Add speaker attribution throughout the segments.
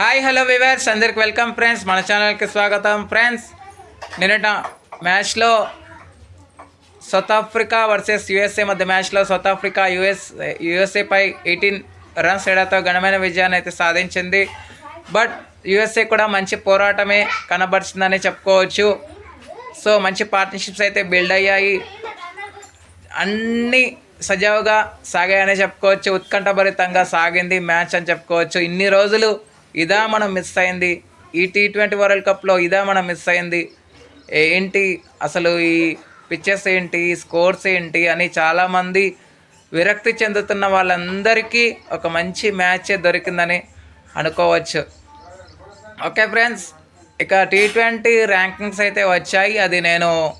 Speaker 1: Hi hello viewers అందరికి welcome friends మన ఛానల్కి స్వాగతం ఫ్రెండ్స్ నిన్నట మ్యాచ్లో సౌత్ ఆఫ్రికా వర్సెస్ యుఎస్ఏ మధ్య మ్యాచ్లో సౌత్ ఆఫ్రికా యుఎస్ యుఎస్ఏపై ఎయిటీన్ రన్స్ తేడాతో ఘనమైన విజయాన్ని అయితే సాధించింది. బట్ యుఎస్ఏ కూడా మంచి పోరాటమే కనబరిచిందని చెప్పుకోవచ్చు. సో మంచి పార్ట్నర్షిప్స్ అయితే బిల్డ్ అయ్యాయి. అన్నీ సజావుగా సాగాయని చెప్పుకోవచ్చు. ఉత్కంఠభరితంగా సాగింది మ్యాచ్ అని చెప్పుకోవచ్చు. ఇన్ని రోజులు ఇదా మనం మిస్ అయింది. ఈ టీ ట్వంటీ వరల్డ్ కప్లో ఇదా మనం మిస్ అయింది. ఏంటి? అసలు ఈ పిక్చర్స్ ఏంటి? స్కోర్స్ ఏంటి? అని చాలామంది విరక్తి చెందుతున్న వాళ్ళందరికీ ఒక మంచి మ్యాచే దొరికిందని అనుకోవచ్చు. ఓకే ఫ్రెండ్స్ ఇక టీ ట్వంటీ ర్యాంకింగ్స్ అయితే వచ్చాయి. అది నేను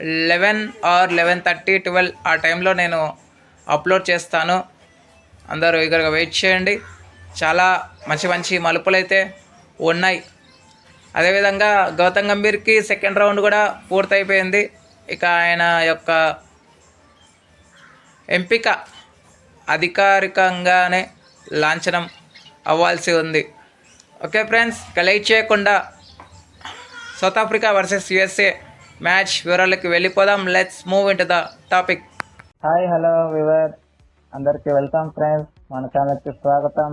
Speaker 1: eleven or eleven thirty twelve ఆ టైంలో నేను అప్లోడ్ చేస్తాను. అందరూ ఇక్కడ వెయిట్ చేయండి. చాలా మంచి మంచి మలుపులు అయితే ఉన్నాయి. అదేవిధంగా గౌతమ్ గంభీర్కి సెకండ్ రౌండ్ కూడా పూర్తయిపోయింది. ఇక ఆయన యొక్క ఎంపిక అధికారికంగానే లాంఛనం అవ్వాల్సి ఉంది. ఓకే ఫ్రెండ్స్ కలెక్ట్ చేయకుండా South Africa versus USA match వివరాలకి వెళ్ళిపోదాం. Let's move in to the topic
Speaker 2: hi hello viewer అందరికీ వెల్కమ్ ఫ్రెండ్స్ మన ఛానల్కి స్వాగతం.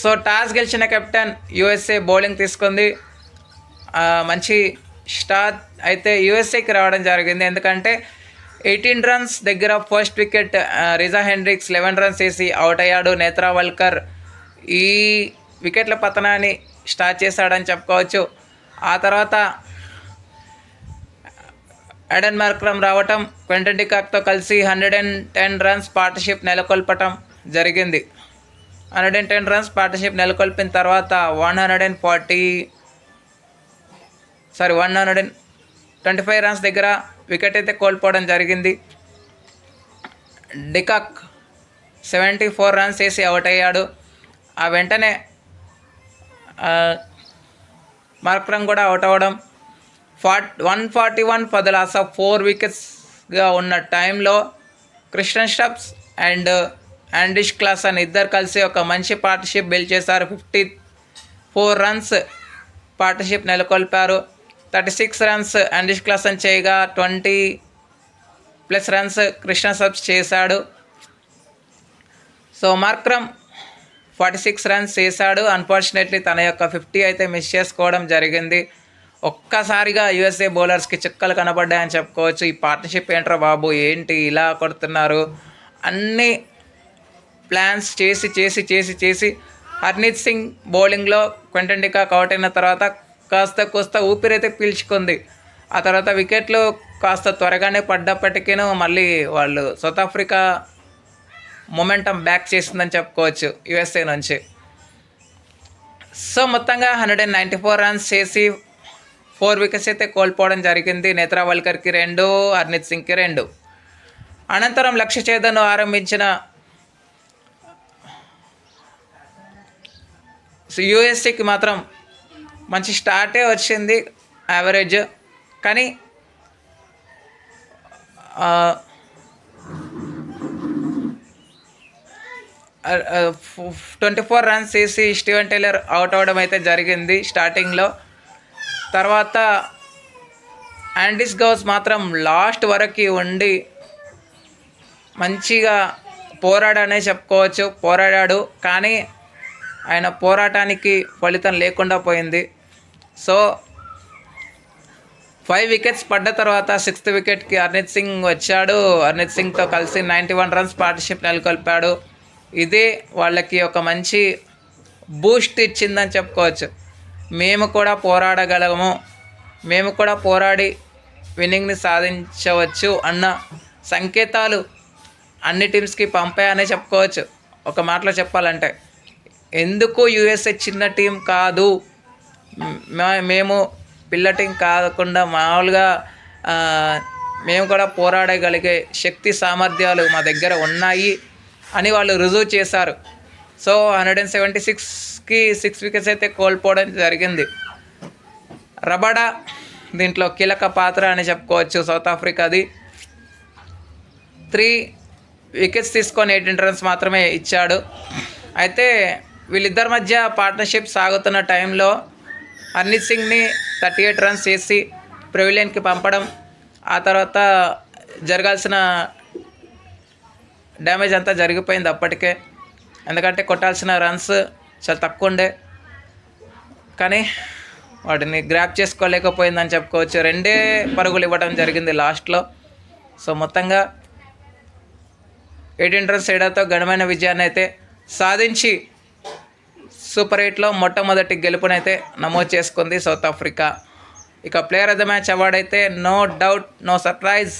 Speaker 1: సో టాస్ గెలిచిన కెప్టెన్ యుఎస్ఏ బౌలింగ్ తీసుకుంది. మంచి స్టార్ అయితే యుఎస్ఏకి రావడం జరిగింది. ఎందుకంటే ఎయిటీన్ రన్స్ దగ్గర first wicket Reeza Hendricks eleven runs వేసి అవుట్ అయ్యాడు నేత్రా వల్కర్. ఈ వికెట్ల పతనాన్ని స్టార్ట్ చేశాడని చెప్పుకోవచ్చు. ఆ తర్వాత ఎడన్ మార్క్రమ్ రావటం క్వింటన్ డికాక్తో కలిసి hundred and ten runs partnership నెలకొల్పటం జరిగింది. Hundred and ten runs partnership నెలకొల్పిన తర్వాత one hundred and forty sorry one hundred and twenty five runs దగ్గర వికెట్ అయితే కోల్పోవడం జరిగింది. De Kock seventy four runs వేసి అవుట్ అయ్యాడు. ఆ వెంటనే మార్క్రమ్ కూడా అవుట్ అవ్వడం. ఫార్ట్ one forty one for the loss of four వికెట్స్గా ఉన్న టైంలో క్రిస్టన్ స్టబ్స్ అండ్ అండిష్ క్లాస్ అని ఇద్దరు కలిసి ఒక మంచి పార్ట్నర్షిప్ బిల్డ్ చేశారు. ఫిఫ్టీ ఫోర్ రన్స్ పార్ట్నర్షిప్ నెలకొల్పారు. థర్టీ సిక్స్ రన్స్ అండిష్ క్లాస్ అని చేయగా twenty plus runs Krishna subs చేశాడు. So Markram forty six runs చేశాడు. అన్ఫార్చునేట్లీ తన యొక్క ఫిఫ్టీ అయితే మిస్ చేసుకోవడం జరిగింది. ఒక్కసారిగా యుఎస్ఏ బౌలర్స్కి చుక్కలు కనబడ్డాయని చెప్పుకోవచ్చు. ఈ పార్ట్నర్షిప్ ఏంట్రా బాబు? ఏంటి? ఇలా కొడుతున్నారు. అన్నీ ప్లాన్స్ చేసి చేసి చేసి చేసి హర్నీత్ సింగ్ బౌలింగ్లో క్వింటన్ కౌట్ అవుట్ అయిన తర్వాత కాస్త కోస్త ఊపిరైతే పీల్చుకుంది. ఆ తర్వాత వికెట్లు కాస్త త్వరగానే పడ్డప్పటికీ మళ్ళీ వాళ్ళు సౌత్ ఆఫ్రికా మొమెంటం బ్యాక్ చేసిందని చెప్పుకోవచ్చు యుఎస్ఏ నుంచి. సో మొత్తంగా hundred and ninety four runs చేసి ఫోర్ వికెట్స్ అయితే కోల్పోవడం జరిగింది. నేత్రా వల్కర్కి రెండు హర్నీత్ సింగ్కి రెండు. అనంతరం లక్ష్య చేదను ఆరంభించిన యుఎస్ఏకి మాత్రం మంచి స్టార్టే వచ్చింది యావరేజ్ కానీ ట్వంటీ ఫోర్ రన్స్ వేసి స్టీవెన్ టైలర్ అవుట్ అవ్వడం అయితే జరిగింది స్టార్టింగ్లో తర్వాత యాండిస్ గౌస్ మాత్రం లాస్ట్ వరకు ఉండి మంచిగా పోరాడనే చెప్పుకోవచ్చు పోరాడాడు. కానీ ఆయన పోరాటానికి ఫలితం లేకుండా పోయింది. సో ఫైవ్ వికెట్స్ పడ్డ తర్వాత సిక్స్త్ వికెట్కి అర్నిత్ సింగ్ వచ్చాడు. అర్నిత్ సింగ్తో కలిసి నైంటీ వన్ రన్స్ పార్ట్నర్షిప్ నెలకొల్పాడు. ఇదే వాళ్ళకి ఒక మంచి బూస్ట్ ఇచ్చిందని చెప్పుకోవచ్చు. మేము కూడా పోరాడగలము. మేము కూడా పోరాడి విన్నింగ్ని సాధించవచ్చు అన్న సంకేతాలు అన్ని టీమ్స్కి పంపాయనే చెప్పుకోవచ్చు. ఒక మాటలో చెప్పాలంటే. ఎందుకు యుఎస్ఏ చిన్న టీం కాదు. మేము మేము టీం కాకుండా మామూలుగా మేము కూడా పోరాడగలిగే శక్తి సామర్థ్యాలు మా దగ్గర ఉన్నాయి అని వాళ్ళు రుజువు చేశారు. సో హండ్రెడ్ అండ్ సెవెంటీ సిక్స్కి సిక్స్ వికెట్స్ అయితే కోల్పోవడం జరిగింది. రబడా దీంట్లో కీలక పాత్ర అని చెప్పుకోవచ్చు సౌత్ ఆఫ్రికాది. త్రీ వికెట్స్ తీసుకొని ఎయిటీన్ రన్స్ మాత్రమే ఇచ్చాడు. అయితే వీళ్ళిద్దరి మధ్య పార్ట్నర్షిప్ సాగుతున్న టైంలో హర్నీత్ సింగ్ని థర్టీ ఎయిట్ రన్స్ చేసి ప్రెవిలియన్కి పంపడం ఆ తర్వాత జరగాల్సిన డ్యామేజ్ అంతా జరిగిపోయింది అప్పటికే. ఎందుకంటే కొట్టాల్సిన రన్స్ చాలా తక్కువ ఉండే. కానీ వాటిని గ్రాప్ చేసుకోలేకపోయిందని చెప్పుకోవచ్చు. రెండే పరుగులు ఇవ్వడం జరిగింది లాస్ట్లో సో మొత్తంగా ఎయిటీన్ రన్స్ ఏడాతో ఘనమైన విజయాన్ని అయితే సాధించి సూపర్ ఎయిట్లో మొట్టమొదటి గెలుపునైతే నమోదు చేసుకుంది సౌత్ ఆఫ్రికా. ఇక player of the match award అయితే no doubt no surprise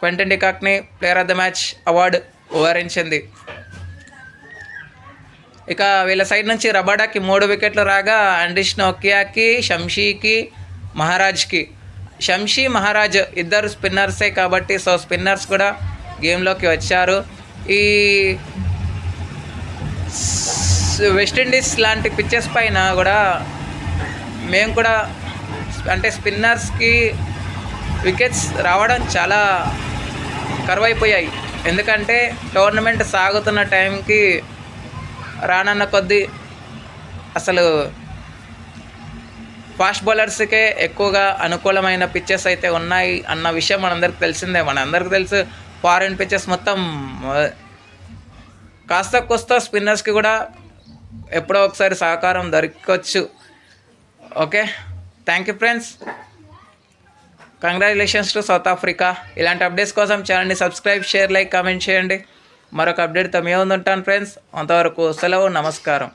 Speaker 1: Quinton డికాక్ని player of the match award వివరించింది. ఇక వీళ్ళ సైడ్ నుంచి రబాడాకి మూడు వికెట్లు రాగా అండిష్ నోకియాకి షంషీకి మహారాజ్కి. షంషీ మహారాజ్ ఇద్దరు స్పిన్నర్సే కాబట్టి సో స్పిన్నర్స్ కూడా గేమ్లోకి వచ్చారు. ఈ వెస్టిండీస్ లాంటి పిచ్చెస్ పైన కూడా మేము కూడా అంటే స్పిన్నర్స్కి వికెట్స్ రావడం చాలా కరువైపోయాయి. ఎందుకంటే టోర్నమెంట్ సాగుతున్న టైంకి రానన్న కొద్దీ అసలు ఫాస్ట్ బౌలర్స్కే ఎక్కువగా అనుకూలమైన పిచ్చెస్ అయితే ఉన్నాయి అన్న విషయం మనందరికి తెలిసిందే. మనందరికి తెలుసు ఫారిన్ పిచ్చెస్ మొత్తం కాస్త కొస్త స్పిన్నర్స్కి కూడా ఎప్పుడో ఒకసారి సహకారం దొరకవచ్చు okay? Thank you friends congratulations to South Africa ఇలాంటి అప్డేట్స్ కోసం ఛానల్ని సబ్స్క్రైబ్ షేర్ లైక్ కామెంట్ చేయండి. మరొక అప్డేట్తో మేము ఉంటాను ఫ్రెండ్స్ అంతవరకు సెలవు నమస్కారం.